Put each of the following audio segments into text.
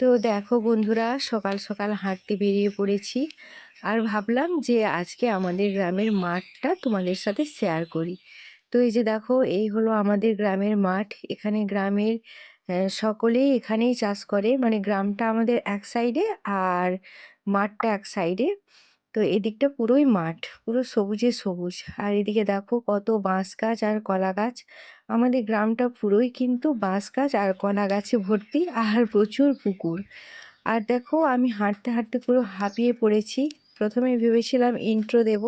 তো দেখো বন্ধুরা, সকাল সকাল হাঁটতে বেরিয়ে পড়েছি আর ভাবলাম যে আজকে আমাদের গ্রামের মাঠটা তোমাদের সাথে শেয়ার করি। তো এই যে দেখো, এই হলো আমাদের গ্রামের মাঠ। এখানে গ্রামের সকলেই এখানেই চাষ করে। মানে গ্রামটা আমাদের এক সাইডে আর মাঠটা এক সাইডে তো এদিকটা পুরোই মাঠ, পুরো সবুজে সবুজ। আর এদিকে দেখো কত বাঁশ গাছ আর কলা গাছ। আমাদের গ্রামটা পুরোই কিন্তু বাঁশ গাছ আর কলা গাছে ভর্তি আর প্রচুর পুকুর। আর দেখো আমি হাঁটতে হাঁটতে পুরো হাঁপিয়ে পড়েছি। প্রথমে ভেবেছিলাম ইন্ট্রো দেব,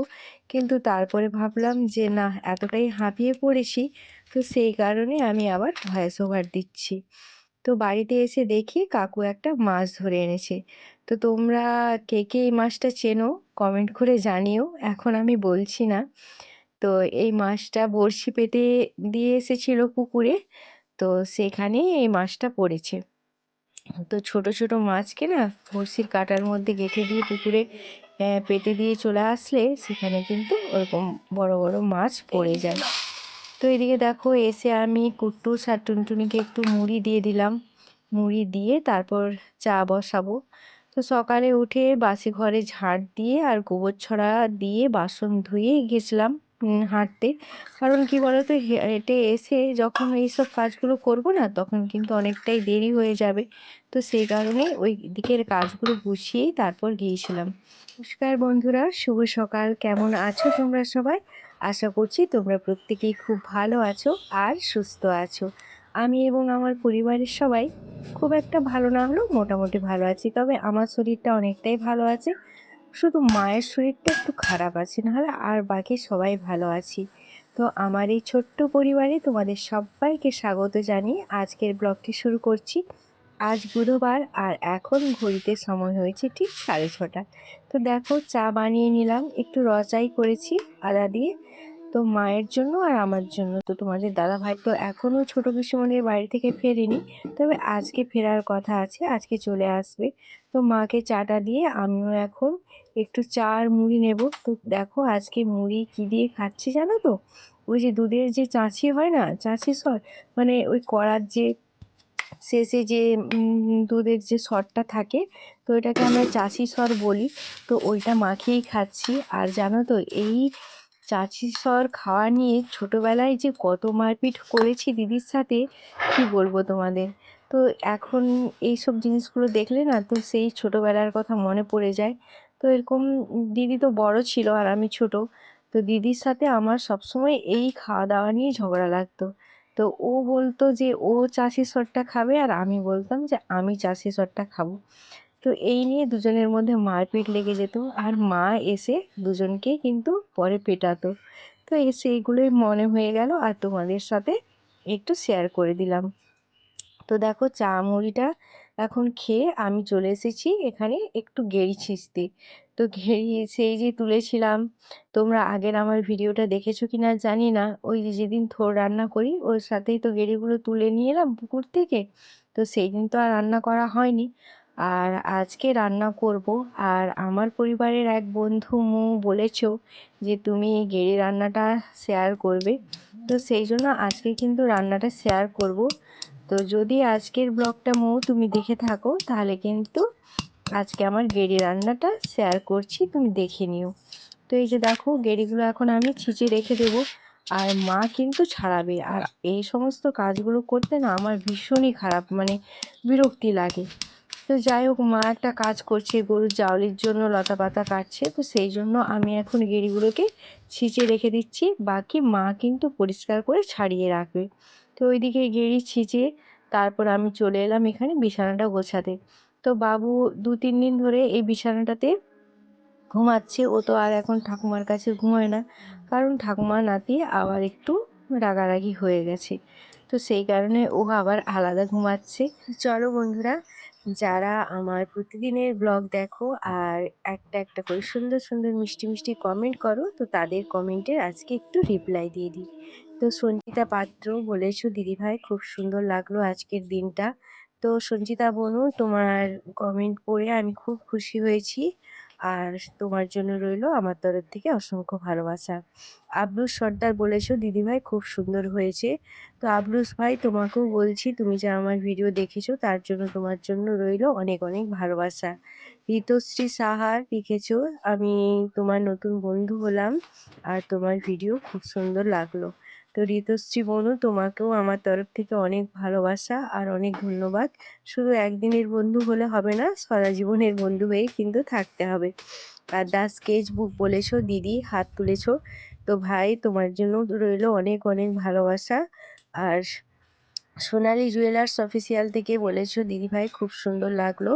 কিন্তু তারপরে ভাবলাম যে না, এতটাই হাঁপিয়ে পড়েছি, তো সেই কারণে আমি আবার ভয়েস ওভার দিচ্ছি। তো বাড়িতে এসে দেখি কাকু একটা মাছ ধরে এনেছে। তো তোমরা কে কে এই মাছটা চেনো কমেন্ট করে জানিও, এখন আমি বলছি না। তো এই মাছটা বড়শি পেতে দিয়ে এসেছিল পুকুরে, তো সেখানে এই মাছটা পড়েছে। তো ছোট ছোট মাছকে না বড়শির কাঁটার মধ্যে গেঁথে দিয়ে পুকুরে পেতে দিয়ে চলে আসলে সেখানে কিন্তু ওরকম বড় বড় মাছ পড়ে যায়। তো এদিকে দেখো এসে আমি কুট্টুস আর টুনটুনিকে একটু মুড়ি দিয়ে দিলাম। মুড়ি দিয়ে তারপর চা বসাবো। তো সকালে উঠে বাসি ঘরে ঝাড় দিয়ে আর গোবর ছড়া দিয়ে বাসন ধুয়ে গেছিলাম হাঁটতে। কারণ কি বলতো হেঁটে এসে যখন এইসব কাজগুলো করব না, তখন কিন্তু অনেকটাই দেরি হয়ে যাবে। তো সেই কারণে ওই দিকের কাজগুলো গুছিয়েই তারপর গিয়েছিলাম। নমস্কার বন্ধুরা, শুভ সকাল। কেমন আছো তোমরা সবাই? আশা করছি তোমরা প্রত্যেকেই খুব ভালো আছো আর সুস্থ আছো। আমি এবং আমার পরিবারের সবাই খুব একটা ভালো না হলেও মোটামুটি ভালো আছি। তবে আমার শরীরটা অনেকটাই ভালো আছে। শুধু মায়ের শরীরটা একটু খারাপ আছে, নাহলে আর বাকি সবাই ভালো আছি। তো আমার এই ছোট্ট পরিবারে তোমাদের সবাইকে স্বাগত জানিয়ে আজকের ব্লগটি শুরু করছি। আজ বুধবার আর এখন ঘড়িতে সময় হয়েছে ঠিক সাড়ে ছটা। তো দেখো চা বানিয়ে নিলাম, একটু রচাই করেছি, আদা দিয়ে। তো মায়ের জন্য আর আমার জন্য। তো তোমাদের দাদা ভাই তো এখনও ছোট পিসিমণির বাড়ি থেকে ফেরেনি। তবে আজকে ফেরার কথা আছে, আজকে চলে আসবে। তো মাকে চাটা দিয়ে আমিও এখন একটু চা আর মুড়ি নেব। তো দেখো আজকে মুড়ি কি দিয়ে খাচ্ছি জানো তো? ওই যে দুধের যে চাঁচি হয় না, চাঁচি সর মানে ওই কড়ার যে শেষে যে দুধের যে সরটা থাকে, তো এটাকে আমরা চাষি সর বলি। তো ওইটা মাখিয়েই খাচ্ছি। আর জানো তো, এই চাষি সর খাওয়া নিয়ে ছোটোবেলায় যে কত মারপিট করেছি দিদির সাথে, কি বলব তোমাদের? তো এখন এই সব জিনিসগুলো দেখলে না, তো সেই ছোটোবেলার কথা মনে পড়ে যায়। তো এরকম দিদি তো বড় ছিল আর আমি ছোট। তো দিদির সাথে আমার সবসময় এই খাওয়া দাওয়া নিয়ে ঝগড়া লাগতো। তো ও বলতো যে, ও চাষি সরটা খাবে আর আমি বলতাম যে, আমি চাষি সরটা খাব। তো এই নিয়ে দুজনের মধ্যে মারপিট লেগে যেত আর মা এসে দুজনকে কিন্তু পরে পেটাতো। তো এসে এগুলোই মনে হয়ে গেল আর তোমাদের সাথে একটু শেয়ার করে দিলাম। তো দেখো চা মুড়িটা এখন খেয়ে আমি চলে এসেছি এখানে একটু গেড়ি ছিঁচতে। তো গেড়ি সেই যে তুলেছিলাম, তোমরা আগের আমার ভিডিওটা দেখেছ কি না জানি না। ওই যে যেদিন থোর রান্না করি, ওর সাথেই তো গেড়িগুলো তুলে নিয়ে এলাম পুকুর থেকে। তো সেই দিন তো আর রান্না করা হয়নি। আর আজকে রান্না করব। আর আমার পরিবারের এক বন্ধু মু বলেছ যে তুমি গেড়ি রান্নাটা শেয়ার করবে। তো সেই জন্য আজকে কিন্তু রান্নাটা শেয়ার করব। তো যদি আজকের ব্লগটা মৌ তুমি দেখে থাকো, তাহলে কিন্তু আজকে আমার গেড়ি রান্নাটা শেয়ার করছি, তুমি দেখে নিও। তো এই যে দেখো, গেড়িগুলো এখন আমি ছিঁচে রেখে দেবো। আর মা কিন্তু ছাড়াবে। আর এই সমস্ত কাজগুলো করতে না আমার ভীষণই খারাপ মানে বিরক্তি লাগে। তো যাই হোক, মা একটা কাজ করছে, গরুর জাউলির জন্য লতা পাতা কাটছে। তো সেই জন্য আমি এখন গেড়িগুলোকে ছিঁচে রেখে দিচ্ছি। বাকি মা কিন্তু পরিষ্কার করে ছাড়িয়ে রাখবে। তো ওইদিকে গেড়ি ছিঁচে তারপর আমি চলে এলাম এখানে বিছানাটা গোছাতে। তো বাবু দু, তিন দিন ধরে এই বিছানাটাতে ঘুমাচ্ছে। ও তো আর এখন ঠাকুমার কাছে ঘুমায় না। কারণ ঠাকুমা নাতি আবার একটু রাগারাগি হয়ে গেছে। তো সেই কারণে ও আবার আলাদা ঘুমাচ্ছে। চলো বন্ধুরা যারা আমার প্রতিদিনের ব্লগ দেখো আর একটা একটা করে সুন্দর সুন্দর, মিষ্টি মিষ্টি কমেন্ট করো, তো তাদের কমেন্টের আজকে একটু রিপ্লাই দিয়ে দিই। তো সঞ্চিতা পাত্র বলেছ, দিদিভাই, খুব সুন্দর লাগল আজকের দিনটা। তো সঞ্চিতা বনু, তোমার কমেন্ট পড়ে আমি খুব খুশি হয়েছি। আর তোমার জন্য রইল আমার তরফ থেকে অসংখ্য ভালোবাসা। আবলুস সর্দার বলেছ, দিদিভাই খুব সুন্দর হয়েছে। তো আবলুস ভাই, তোমাকেও বলছি, তুমি যা আমার ভিডিও দেখেছ, তার জন্য তোমার জন্য রইল অনেক অনেক ভালোবাসা। ঋতুশ্রী সাহা, লিখেছো, আমি তোমার নতুন বন্ধু হলাম, আর তোমার ভিডিও খুব সুন্দর লাগল। তো ঋতুশ্রী বনু তোমাকেও আমার তরফ থেকে অনেক ভালোবাসা আর অনেক ধন্যবাদ। শুধু একদিনের বন্ধু হলে হবে না, সারা জীবনের বন্ধু হয়ে কিন্তু থাকতে হবে। আর দা স্কেচ বুক বলেছ, দিদি হাত তুলেছো। তো ভাই, তোমার জন্য রইল অনেক অনেক ভালোবাসা। আর সোনালি জুয়েলার্স অফিসিয়াল থেকে বলেছ, দিদি ভাই, খুব সুন্দর লাগল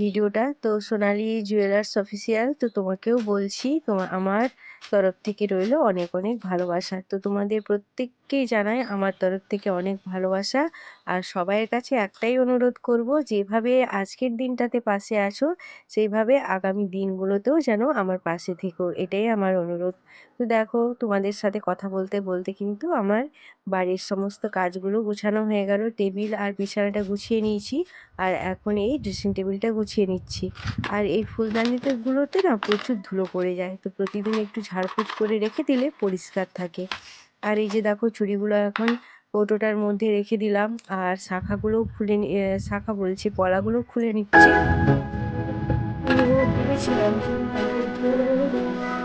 ভিডিওটা। তো সোনালি জুয়েলার্স অফিসিয়াল, তো তোমাকেও বলছি তোমার আমার তরফ থেকে রইল অনেক অনেক ভালোবাসা। তো তোমাদের প্রত্যেককেই জানাই আমার তরফ থেকে অনেক ভালোবাসা। আর সবাইয়ের কাছে একটাই অনুরোধ করব, যেভাবে আজকের দিনটাতে পাশে আছো, সেইভাবে আগামী দিনগুলোতেও যেন আমার পাশে থেকো। এটাই আমার অনুরোধ। তো দেখো, তোমাদের সাথে কথা বলতে বলতে কিন্তু আমার বাড়ির সমস্ত কাজগুলো গুছানো হয়ে গেল। টেবিল আর বিছানাটা গুছিয়ে নিয়েছি আর এখন এই ড্রেসিং টেবিলটা গুছিয়ে নিচ্ছি। আর এই ফুলদানিগুলোতে না প্রচুর ধুলো পড়ে যায়। তো প্রতিদিন একটু ঝাড়ফুঁক করে রেখে দিলে পরিষ্কার থাকে। আর এই যে দেখো চুড়িগুলো এখন কৌটোটার মধ্যে রেখে দিলাম আর শাখাগুলোও খুলে শাখা বলছি পলাগুলো খুলে নিচ্ছি।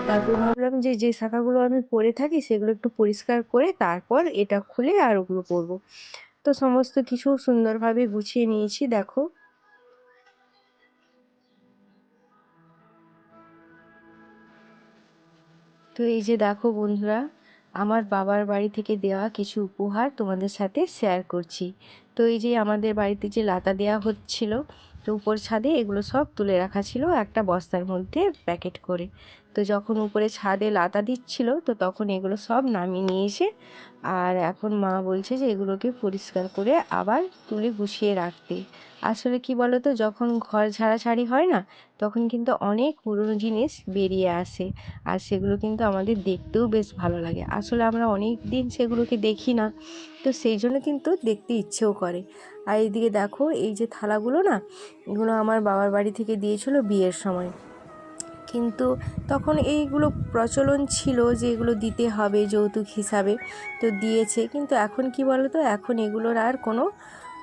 তারপর ভাবলাম যে যে শাখাগুলো আমি পরে থাকি সেগুলো একটু পরিষ্কার করে তারপর এটা খুলে আর ওগুলো পরবো তো সমস্ত কিছু সুন্দরভাবে গুছিয়ে নিয়েছি, দেখো। তো এই যে দেখো বন্ধুরা, আমার বাবার বাড়ি থেকে দেওয়া কিছু উপহার তোমাদের সাথে শেয়ার করছি। তো এই যে আমাদের বাড়িতে যে লাতা দেওয়া হচ্ছিল, তো উপর ছাদে এগুলো সব তুলে রাখা ছিল একটা বস্তার মধ্যে প্যাকেট করে। তো যখন উপরে ছাদে লাতা দিচ্ছিল, তো তখন এগুলো সব নামিয়ে নিয়ে এসে, আর এখন মা বলছে যে এগুলোকে পরিষ্কার করে আবার তুলে গুছিয়ে রাখতে। আসলে কি বলতো, যখন ঘর ঝাড়াঝাড়ি হয় না, তখন কিন্তু অনেক পুরনো জিনিস বেরিয়ে আসে, আর সেগুলো কিন্তু আমাদের দেখতেও বেশ ভালো লাগে। আসলে আমরা অনেক দিন সেগুলোকে দেখি না, তো সেই জন্য কিন্তু দেখতে ইচ্ছেও করে। আর এইদিকে দেখো, এই যে থালাগুলো না, এগুলো আমার বাবার বাড়ি থেকে দিয়েছিল বিয়ের সময়। কিন্তু তখন এইগুলো প্রচলন ছিল যে এগুলো দিতে হবে যৌতুক হিসাবে। তো দিয়েছে। কিন্তু এখন কি বলো তো এখন এগুলোর আর কোনো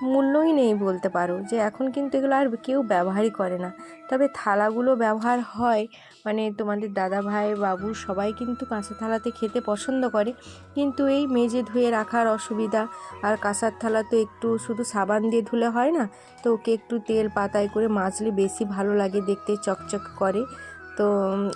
মূল্যই নেই বলতে পারো। যে এখন কিন্তু এগুলো আর কেউ ব্যবহারই করে না। তবে থালাগুলো ব্যবহার হয়। মানে তোমাদের দাদা ভাই, বাবু সবাই কিন্তু কাঁচা থালাতে খেতে পছন্দ করে। কিন্তু এই মেজে ধুয়ে রাখার অসুবিধা আর কাঁসার থালা তো একটু শুধু সাবান দিয়ে ধুলে হয় না? তো ওকে একটু তেল পাতায় করে মাজলে বেশি ভালো লাগে দেখতে, চকচক করে। তো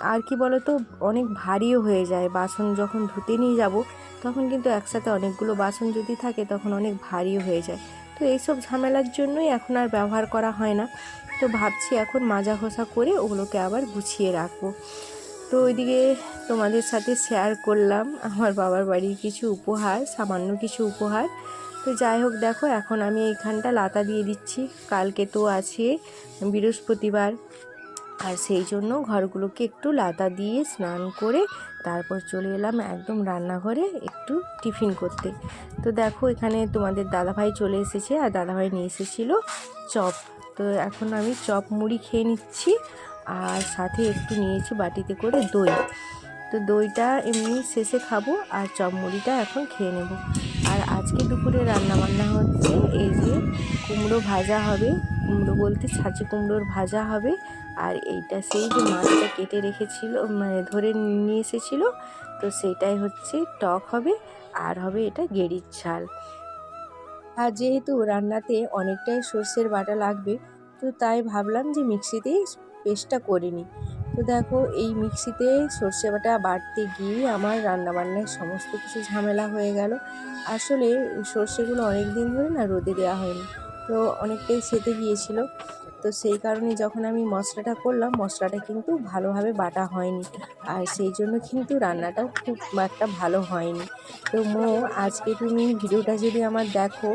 আর কি বলো তো অনেক ভারীও হয়ে যায়। বাসন যখন ধুতে নিয়ে যাব, তখন কিন্তু একসাথে অনেকগুলো বাসন যদি থাকে, তখন অনেক ভারীও হয়ে যায়। তো এইসব ঝামেলার জন্যই এখন আর ব্যবহার করা হয় না। তো ভাবছি এখন মাজা ঘষা করে ওগুলোকে আবার গুছিয়ে রাখব। তো ওইদিকে তোমাদের সাথে শেয়ার করলাম, আমার বাবার বাড়ির কিছু উপহার, সামান্য কিছু উপহার। তো যাই হোক, দেখো, এখন আমি এইখানটা লাতা দিয়ে দিচ্ছি। কালকে তো আছে বৃহস্পতিবার। আর সেই জন্য ঘরগুলোকে একটু লাতা দিয়ে স্নান করে তারপর চলে এলাম একদম রান্নাঘরে একটু টিফিন করতে। তো দেখো এখানে তোমাদের দাদাভাই চলে এসেছে আর দাদাভাই নিয়ে এসেছিল চপ। তো এখন আমি চপ মুড়ি খেয়ে নিচ্ছি আর সাথে একটু নিয়েছি বাটিতে করে দই। তো দইটা এমনি শেষে খাব আর চপ মুড়িটা এখন খেয়ে নেব। আর আজকে দুপুরে রান্না বান্না হচ্ছে এই যে কুমড়ো ভাজা হবে। কুমড়ো বলতে ছাঁচি কুমড়োর ভাজা হবে। আর এইটা সেই যে মাছটা কেটে রেখেছিল মানে ধরে নিয়ে এসেছিল, তো সেটাই হচ্ছে টক হবে, আর হবে এটা গেরির ঝাল। আর যেহেতু রান্নাতে অনেকটাই সর্ষের বাটা লাগবে, তো তাই ভাবলাম যে মিক্সিতেই পেস্টটা করে নিই। তো দেখো, এই মিক্সিতে সর্ষে বাটা বাটতে গিয়ে আমার রান্নাবান্নার সমস্ত কিছু ঝামেলা হয়ে গেল। আসলে সর্ষেগুলো অনেক দিন ধরে না রোদে দেওয়া হয়নি, তো অনেকটাই সেতে গিয়েছিল। তো সেই কারণে যখন আমি মশলাটা করলাম, মশলাটা কিন্তু ভালোভাবে বাটা হয়নি। আর সেই জন্য কিন্তু রান্নাটাও খুব একটা ভালো হয়নি। তো মো, আজকে তুমি ভিডিওটা যদি আমার দেখো,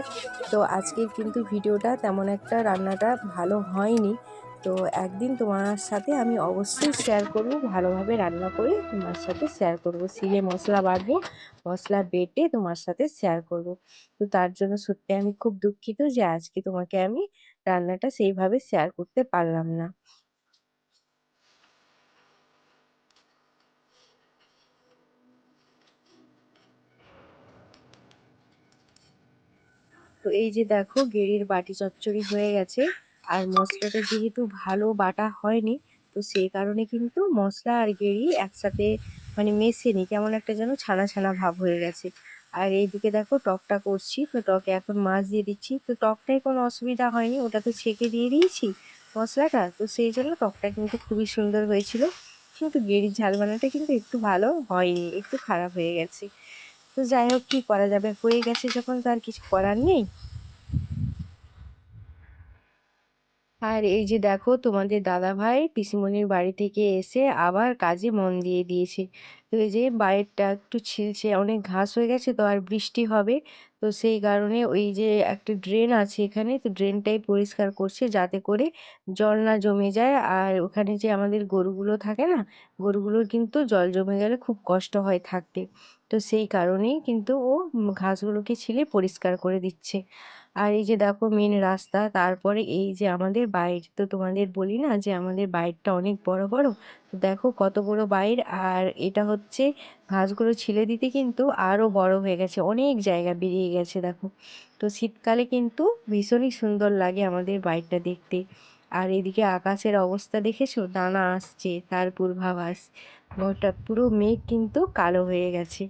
তো আজকের কিন্তু ভিডিওটা তেমন একটা রান্নাটা ভালো হয়নি। তো একদিন তোমার সাথে আমি অবশ্যই শেয়ার করব, ভালোভাবে রান্না করে তোমার সাথে শেয়ার করব। সিলে মশলা বাটবো, মশলা বেটে তোমার সাথে শেয়ার করব। তো তার জন্য সত্যি আমি খুব দুঃখিত যে আজকে তোমাকে আমি রান্নাটা সেইভাবে শেয়ার করতে পারলাম না। তো এই যে দেখো গেরির বাটি চচ্চড়ি হয়ে গেছে। আর মশলাটা যেহেতু ভালো বাটা হয়নি, তো সেই কারণে কিন্তু মশলা আর গেরি একসাথে মানে মেশেনি। কেমন একটা যেন ছানা ছানা ভাব হয়ে গেছে। আর এইদিকে দেখো টকটা করছি, তো টকে এখন মাছ দিয়ে দিচ্ছি। তো টকটাই কোনো অসুবিধা হয়নি, ওটা তো ছেঁকে দিয়ে দিয়েছি মশলাটা, তো সেই জন্য টকটা কিন্তু খুবই সুন্দর হয়েছিল। কিন্তু গেরির ঝাল বানাটা কিন্তু একটু ভালো হয়নি, একটু খারাপ হয়ে গেছে। তো যাই হোক, কী করা যাবে? হয়ে গেছে যখন, তো আর কিছু করার নেই। আর এই যে দেখো তোমাদের দাদা ভাই পিসিমণির বাড়ি থেকে এসে আবার কাজে মন দিয়ে দিয়েছে। তো যে বাইরটা একটু ছিলছে, অনেক ঘাস হয়ে গেছে তো আর বৃষ্টি হবে। তো সেই কারণে ওই যে একটা ড্রেন আছে এখানে, তো ড্রেনটাই পরিষ্কার করছে যাতে করে জল না জমে যায়। আর ওখানে যে আমাদের গরুগুলো থাকে না, গরুগুলোর কিন্তু জল জমে গেলে খুব কষ্ট হয় থাকতে। তো সেই কারণেই কিন্তু ও ঘাসগুলোকে ছিলে পরিষ্কার করে দিচ্ছে। আর এই যে দেখো মেন রাস্তা, তারপরে এই যে আমাদের বাইর, তো তোমাদের বলি না যে আমাদের বাইরটা অনেক বড় বড়? তো দেখো কত বড় বাইর, আর এটা হচ্ছে ঘাসগুলো ছিলে দিতে কিন্তু আরও বড় হয়ে গেছে, অনেক জায়গা বেরিয়ে গেছে দেখো। তো শীতকালে কিন্তু ভীষণই সুন্দর লাগে আমাদের বাইরটা দেখতে। আর এদিকে আকাশের অবস্থা দেখেছ? দানা আসছে, তার পূর্বাভাস। গোটা পুরো মেঘ কিন্তু কালো হয়ে গেছে।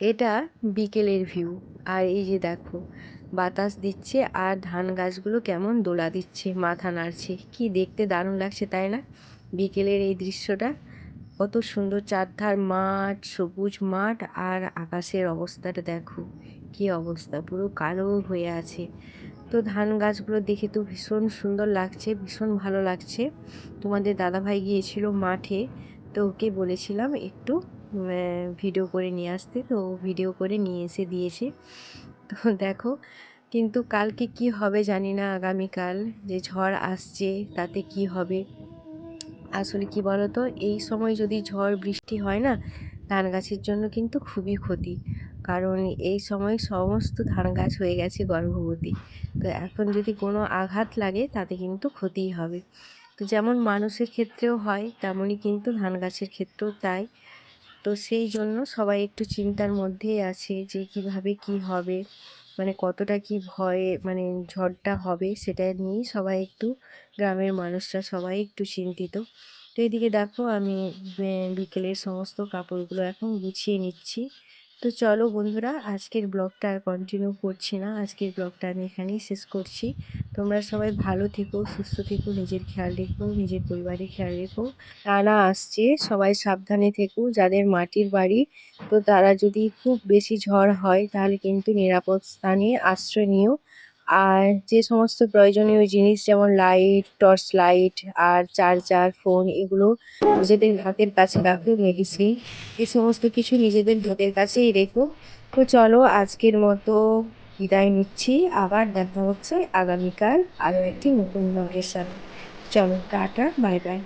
এটা বিকেলের ভিউ। আর এই যে দেখো, বাতাস দিচ্ছে আর ধান গাছগুলো কেমন দোলা দিচ্ছে, মাথা নাড়ছে। কি দেখতে দারুণ লাগছে, তাই না? বিকেলের এই দৃশ্যটা। কত সুন্দর চারধার মাঠ, সবুজ মাঠ আর আকাশের অবস্থাটা দেখো, কি অবস্থা, পুরো কালো হয়ে আছে। তো ধান গাছগুলো দেখে তো ভীষণ সুন্দর লাগছে, ভীষণ ভালো লাগছে। তোমাদের দাদাভাই গিয়েছিল মাঠে, তো ওকে বলেছিলাম একটু ভিডিও করে নিয়ে আসতে, তো ভিডিও করে নিয়ে এসে দিয়েছে। তো দেখো, কিন্তু কালকে কি হবে জানি না আগামীকাল, যে ঝড় আসছে তাতে কি হবে? আসলে কি বলতো? এই সময় যদি ঝড় বৃষ্টি হয় না, ধান গাছের জন্য কিন্তু খুবই ক্ষতি। কারণ এই সময় সমস্ত ধান গাছ হয়ে গেছে গর্ভবতী। তো এখন যদি কোনো আঘাত লাগে, তাতে কিন্তু ক্ষতিই হবে। তো যেমন মানুষের ক্ষেত্রেও হয়, তেমনই কিন্তু ধান গাছের ক্ষেত্রেও তাই। তো সেই জন্য সবাই একটু চিন্তার মধ্যেই আছে যে কীভাবে কী হবে। মানে কতটা কি ভয়ে মানে ঝড়টা হবে সেটা নিয়েই সবাই একটু গ্রামের মানুষরা সবাই একটু চিন্তিত। তো এদিকে দেখো আমি বিকেলের সমস্ত কাপড়গুলো এখন গুছিয়ে নিচ্ছি। তো চলো বন্ধুরা, আজকের ব্লগটা আর কন্টিনিউ করছি না। আজকের ব্লগটা আমি এখানেই শেষ করছি। তোমরা সবাই ভালো থেকো, সুস্থ থেকো, নিজের খেয়াল রেখো, নিজের পরিবারের খেয়াল রেখো। তারা আসছে, সবাই সাবধানে থেকো। যাদের মাটির বাড়ি, তো তারা যদি খুব বেশি ঝড় হয়, তাহলে কিন্তু নিরাপদ স্থানে আশ্রয় নিও। আর যে সমস্ত প্রয়োজনীয় জিনিস যেমন লাইট টর্চ লাইট আর চার্জার ফোন এগুলো নিজেদের হাতের কাছে রাখো মেডিসিন এ সমস্ত কিছু নিজেদের হাতের কাছেই রেখো। তো চলো আজকের মতো বিদায় নিচ্ছি। আবার দেখা হচ্ছে আগামীকাল আরও একটি নতুন ব্লগের সাথে। চলো, টাটা বাই বাই